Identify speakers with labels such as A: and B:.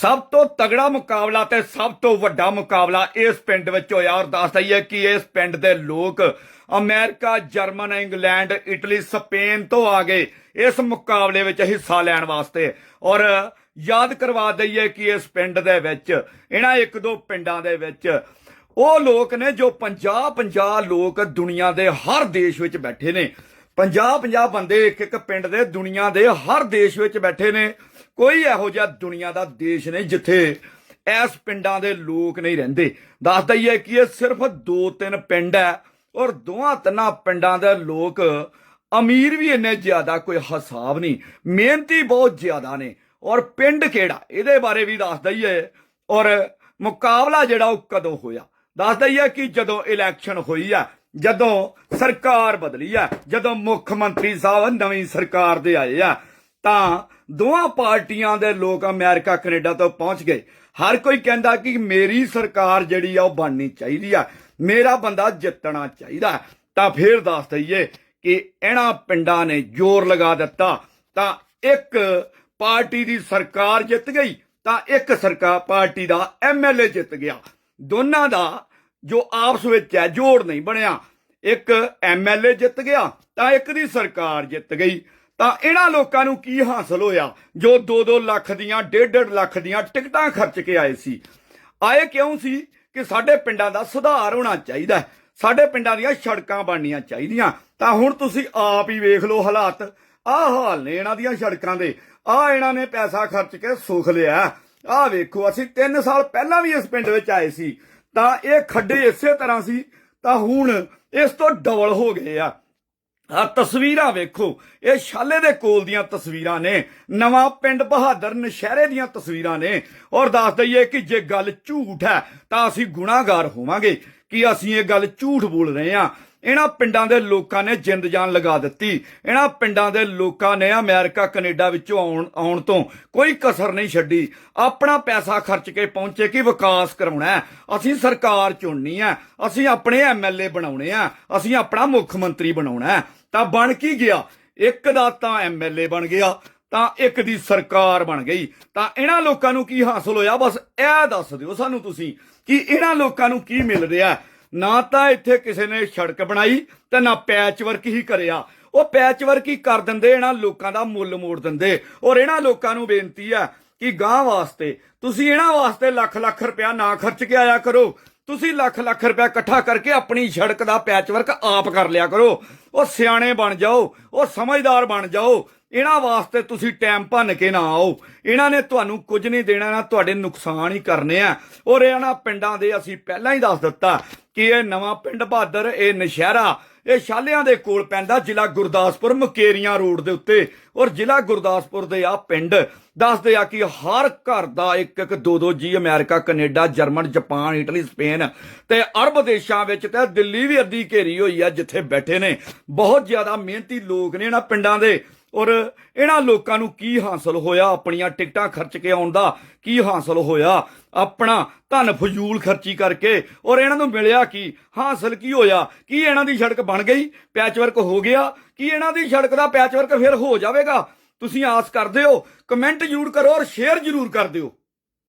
A: ਸਭ ਤੋਂ ਤਗੜਾ ਮੁਕਾਬਲਾ ਤੇ ਸਭ ਤੋਂ ਵੱਡਾ ਮੁਕਾਬਲਾ ਇਸ ਪਿੰਡ ਵਿੱਚ ਹੋਇਆ ਔਰ ਦੱਸ ਦਈਏ ਕਿ ਇਸ ਪਿੰਡ ਦੇ ਲੋਕ America, German, England, Italy, Spain ਤੋਂ ਆ ਗਏ ਇਸ ਮੁਕਾਬਲੇ ਵਿੱਚ ਹਿੱਸਾ ਲੈਣ ਵਾਸਤੇ। ਔਰ ਯਾਦ ਕਰਵਾ ਦਈਏ ਕਿ ਇਸ ਪਿੰਡ ਦੇ ਵਿੱਚ, ਇਹਨਾਂ ਇੱਕ ਦੋ ਪਿੰਡਾਂ ਦੇ ਵਿੱਚ ਉਹ ਲੋਕ ਨੇ ਜੋ 50 50 ਲੋਕ ਦੁਨੀਆ ਦੇ ਹਰ ਦੇਸ਼ ਵਿੱਚ ਬੈਠੇ ਨੇ। 50 50 ਬੰਦੇ ਇੱਕ ਇੱਕ ਪਿੰਡ ਦੇ ਦੁਨੀਆ ਦੇ ਹਰ ਦੇਸ਼ ਵਿੱਚ ਬੈਠੇ ਨੇ। ਕੋਈ ਇਹੋ ਜਿਹਾ ਦੁਨੀਆ ਦਾ ਦੇਸ਼ ਨਹੀਂ ਜਿੱਥੇ ਇਸ ਪਿੰਡਾਂ ਦੇ ਲੋਕ ਨਹੀਂ ਰਹਿੰਦੇ। ਦੱਸ ਦਈਏ ਕਿ ਇਹ ਸਿਰਫ ਦੋ ਤਿੰਨ ਪਿੰਡ ਹੈ ਔਰ ਦੋਹਾਂ ਤਿੰਨਾਂ ਪਿੰਡਾਂ ਦੇ ਲੋਕ ਅਮੀਰ ਵੀ ਇੰਨੇ ਜ਼ਿਆਦਾ ਕੋਈ ਹਿਸਾਬ ਨਹੀਂ, ਮਿਹਨਤੀ ਬਹੁਤ ਜ਼ਿਆਦਾ ਨੇ। ਔਰ ਪਿੰਡ ਕਿਹੜਾ? ਇਹਦੇ ਬਾਰੇ ਵੀ ਦੱਸ ਦਈਏ। ਔਰ ਮੁਕਾਬਲਾ ਜਿਹੜਾ ਉਹ ਕਦੋਂ ਹੋਇਆ? ਦੱਸ ਦਈਏ ਕਿ ਜਦੋਂ ਇਲੈਕਸ਼ਨ ਹੋਈ ਆ ਜਦੋਂ ਸਰਕਾਰ ਬਦਲੀ ਆ, ਜਦੋਂ ਮੁੱਖ ਮੰਤਰੀ ਸਾਹਿਬ ਨਵੀਂ ਸਰਕਾਰ ਦੇ ਆਏ ਆ, ਤਾਂ ਦੋਹਾਂ ਪਾਰਟੀਆਂ ਦੇ ਲੋਕ ਅਮਰੀਕਾ, ਕੈਨੇਡਾ ਤੋਂ ਪਹੁੰਚ ਗਏ। ਹਰ ਕੋਈ ਕਹਿੰਦਾ ਕਿ ਮੇਰੀ ਸਰਕਾਰ ਜਿਹੜੀ ਆ, ਉਹ ਬਣਨੀ ਚਾਹੀਦੀ ਆ। ਮੇਰਾ ਬੰਦਾ ਜਿੱਤਣਾ ਚਾਹੀਦਾ। ਤਾਂ ਫਿਰ ਦੱਸ ਦਈਏ ਕਿ ਇਹਨਾਂ ਪਿੰਡਾਂ ਨੇ ਜ਼ੋਰ ਲਗਾ ਦਿੱਤਾ। ਤਾਂ ਇੱਕ ਪਾਰਟੀ ਦੀ ਸਰਕਾਰ ਜਿੱਤ ਗਈ, ਤਾਂ ਇੱਕ ਸਰਕਾਰ ਪਾਰਟੀ ਦਾ ਐਮਐਲਏ ਜਿੱਤ ਗਿਆ। ਦੋਨਾਂ ਦਾ ਜੋ ਆਪਸ ਵਿੱਚ ਹੈ, ਜੋੜ ਨਹੀਂ ਬਣਿਆ। ਇੱਕ ਐਮਐਲਏ ਜਿੱਤ ਗਿਆ, ਤਾਂ ਇੱਕ ਦੀ ਸਰਕਾਰ ਜਿੱਤ ਗਈ। ਤਾਂ ਇਹਨਾਂ ਲੋਕਾਂ ਨੂੰ ਕੀ ਹਾਸਲ ਹੋਇਆ? ਜੋ 2-2 ਲੱਖ ਦੀਆਂ 1.5 ਲੱਖ ਦੀਆਂ ਟਿਕਟਾਂ ਖਰਚ ਕੇ ਆਏ ਸੀ। ਆਏ ਕਿਉਂ ਸੀ? ਕਿ ਸਾਡੇ ਪਿੰਡਾਂ ਦਾ ਸੁਧਾਰ ਹੋਣਾ ਚਾਹੀਦਾ ਸਾਡੇ ਪਿੰਡਾਂ ਦੀਆਂ ਸੜਕਾਂ ਬਣਨੀਆਂ ਚਾਹੀਦੀਆਂ। ਤਾਂ ਹੁਣ ਤੁਸੀਂ ਆਪ ਹੀ ਵੇਖ ਲਓ ਹਾਲਾਤ। ਆਹ ਹਾਲ ਨੇ ਇਹਨਾਂ ਦੀਆਂ ਸੜਕਾਂ ਦੇ। ਆਹ ਇਹਨਾਂ ਨੇ ਪੈਸਾ ਖਰਚ ਕੇ ਸੁਖ ਲਿਆ। ਆਹ ਵੇਖੋ, ਅਸੀਂ 3 ਸਾਲ ਪਹਿਲਾਂ ਵੀ ਇਸ ਪਿੰਡ ਵਿੱਚ ਆਏ ਸੀ। ਤਾਂ ਇਹ ਖੱਡੇ ਇਸੇ ਤਰ੍ਹਾਂ ਸੀ, ਤਾਂ ਹੁਣ ਇਸ ਤੋਂ ਡਬਲ ਹੋ ਗਏ ਆ। ਆ ਤਸਵੀਰਾਂ ਵੇਖੋ, ਇਹ ਸ਼ਾਲੇ ਦੇ ਕੋਲ ਦੀਆਂ ਤਸਵੀਰਾਂ ਨੇ, ਨਵਾਂ ਪਿੰਡ ਬਹਾਦਰ ਨਸ਼ਹਿਰੇ ਦੀਆਂ ਤਸਵੀਰਾਂ ਨੇ। ਔਰ ਦੱਸ ਦਈਏ ਕਿ ਜੇ ਗੱਲ ਝੂਠ ਹੈ, ਤਾਂ ਅਸੀਂ ਗੁਨਾਹਗਾਰ ਹੋਵਾਂਗੇ। ਕਿ ਅਸੀਂ ਇਹ ਗੱਲ ਝੂਠ ਬੋਲ ਰਹੇ ਹਾਂ? ਇਹਨਾਂ ਪਿੰਡਾਂ ਦੇ ਲੋਕਾਂ ਨੇ ਜਿੰਦ ਜਾਨ ਲਗਾ ਦਿੱਤੀ। ਇਹਨਾਂ ਪਿੰਡਾਂ ਦੇ ਲੋਕਾਂ ਨੇ ਅਮਰੀਕਾ, ਕੈਨੇਡਾ ਵਿੱਚੋਂ ਆਉਣ ਆਉਣ ਤੋਂ ਕੋਈ ਕਸਰ ਨਹੀਂ ਛੱਡੀ। ਆਪਣਾ ਪੈਸਾ ਖਰਚ ਕੇ ਪਹੁੰਚੇ ਕਿ ਵਿਕਾਸ ਕਰਾਉਣਾ ਅਸੀਂ ਸਰਕਾਰ ਚੁਣਨੀ ਹੈ। ਅਸੀਂ ਆਪਣੇ ਐਮਐਲਏ ਬਣਾਉਣੇ ਆ ਅਸੀਂ ਆਪਣਾ ਮੁੱਖ ਮੰਤਰੀ ਬਣਾਉਣਾ ਤਾਂ ਬਣ ਕੀ ਗਿਆ? ਇੱਕ ਦਾ ਤਾਂ ਐਮਐਲਏ ਬਣ ਗਿਆ, ਤਾਂ ਇੱਕ ਦੀ ਸਰਕਾਰ ਬਣ ਗਈ। ਤਾਂ ਇਹਨਾਂ ਲੋਕਾਂ ਨੂੰ ਕੀ ਹਾਸਲ ਹੋਇਆ? ਬਸ ਇਹ ਦੱਸ ਦਿਓ ਸਾਨੂੰ ਤੁਸੀਂ ਕਿ ਇਹਨਾਂ ਲੋਕਾਂ ਨੂੰ ਕੀ ਮਿਲ ਰਿਹਾ ਨਾ ਤਾਂ ਇੱਥੇ ਕਿਸੇ ਨੇ ਸੜਕ ਬਣਾਈ ਤੇ ਨਾ ਪੈਚ ਵਰਕ ਹੀ ਕਰਿਆ। ਉਹ ਪੈਚ ਵਰਕ ਹੀ ਕਰ ਦਿੰਦੇ, ਇਹਨਾਂ ਲੋਕਾਂ ਦਾ ਮੁੱਲ ਮੋੜ ਦਿੰਦੇ। ਔਰ ਇਹਨਾਂ ਲੋਕਾਂ ਨੂੰ ਬੇਨਤੀ ਹੈ ਕਿ ਗਾਂ ਵਾਸਤੇ, ਤੁਸੀਂ ਇਹਨਾਂ ਵਾਸਤੇ ਲੱਖ ਲੱਖ ਰੁਪਇਆ ਨਾ ਖਰਚ ਕੇ ਆਇਆ ਕਰੋ। ਤੁਸੀਂ ਲੱਖ ਲੱਖ ਰੁਪਇਆ ਇਕੱਠਾ ਕਰਕੇ ਆਪਣੀ ਸੜਕ ਦਾ ਪੈਚ ਵਰਕ ਆਪ ਕਰ ਲਿਆ ਕਰੋ। ਉਹ ਸਿਆਣੇ ਬਣ ਜਾਓ, ਉਹ ਸਮਝਦਾਰ ਬਣ ਜਾਓ। ਇਹਨਾਂ ਵਾਸਤੇ ਤੁਸੀਂ ਟਾਈਮ ਭੰਨ ਕੇ ਨਾ ਆਓ। ਇਹਨਾਂ ਨੇ ਤੁਹਾਨੂੰ ਕੁਝ ਨਹੀਂ ਦੇਣਾ, ਨਾ ਤੁਹਾਡੇ ਨੁਕਸਾਨ ਹੀ ਕਰਨੇ ਆ। ਔਰ ਇਹਨਾਂ ਪਿੰਡਾਂ ਦੇ ਅਸੀਂ ਪਹਿਲਾਂ ਹੀ ਦੱਸ ਦਿੱਤਾ ਕਿ ਇਹ ਨਵਾਂ ਪਿੰਡ ਬਹਾਦਰ, ਇਹ ਨਸ਼ਹਿਰਾ? ਇਹ ਸ਼ਾਲਿਆਂ ਦੇ ਕੋਲ ਪੈਂਦਾ ਜ਼ਿਲ੍ਹਾ ਗੁਰਦਾਸਪੁਰ, ਮੁਕੇਰੀਆਂ ਰੋਡ ਦੇ ਉੱਤੇ। ਔਰ ਜ਼ਿਲ੍ਹਾ ਗੁਰਦਾਸਪੁਰ ਦੇ ਆ ਪਿੰਡ ਦੱਸਦੇ ਆ ਕਿ ਹਰ ਘਰ ਦਾ ਇੱਕ ਇੱਕ ਦੋ ਦੋ ਜੀ America, Canada, German, Japan, Italy, Spain ਤੇ ਅਰਬ ਦੇਸ਼ਾਂ ਵਿੱਚ ਤੇ ਦਿੱਲੀ ਵੀ ਅੱਧੀ ਘੇਰੀ ਹੋਈ ਆ ਜਿੱਥੇ ਬੈਠੇ ਨੇ। ਬਹੁਤ ਜ਼ਿਆਦਾ ਮਿਹਨਤੀ ਲੋਕ ਨੇ ਇਹਨਾਂ ਪਿੰਡਾਂ ਦੇ। ਔਰ ਇਹਨਾਂ ਲੋਕਾਂ ਨੂੰ ਕੀ ਹਾਸਲ ਹੋਇਆ? ਆਪਣੀਆਂ ਟਿਕਟਾਂ ਖਰਚ ਕੇ ਆਉਣ ਦਾ ਕੀ ਹਾਸਲ ਹੋਇਆ? ਆਪਣਾ ਧਨ ਫਜ਼ੂਲ ਖਰਚੀ ਕਰਕੇ ਔਰ ਇਹਨਾਂ ਨੂੰ ਮਿਲਿਆ ਕੀ? ਹਾਸਲ ਕੀ ਹੋਇਆ? ਕੀ ਇਹਨਾਂ ਦੀ ਸੜਕ ਬਣ ਗਈ? ਪੈਚਵਰਕ ਹੋ ਗਿਆ? ਕੀ ਇਹਨਾਂ ਦੀ ਸੜਕ ਦਾ ਪੈਚਵਰਕ ਫਿਰ ਹੋ ਜਾਵੇਗਾ? ਤੁਸੀਂ ਆਸ ਕਰਦੇ ਹੋ? ਕਮੈਂਟ ਜ਼ਰੂਰ ਕਰੋ ਔਰ ਸ਼ੇਅਰ ਜ਼ਰੂਰ ਕਰ ਦਿਓ।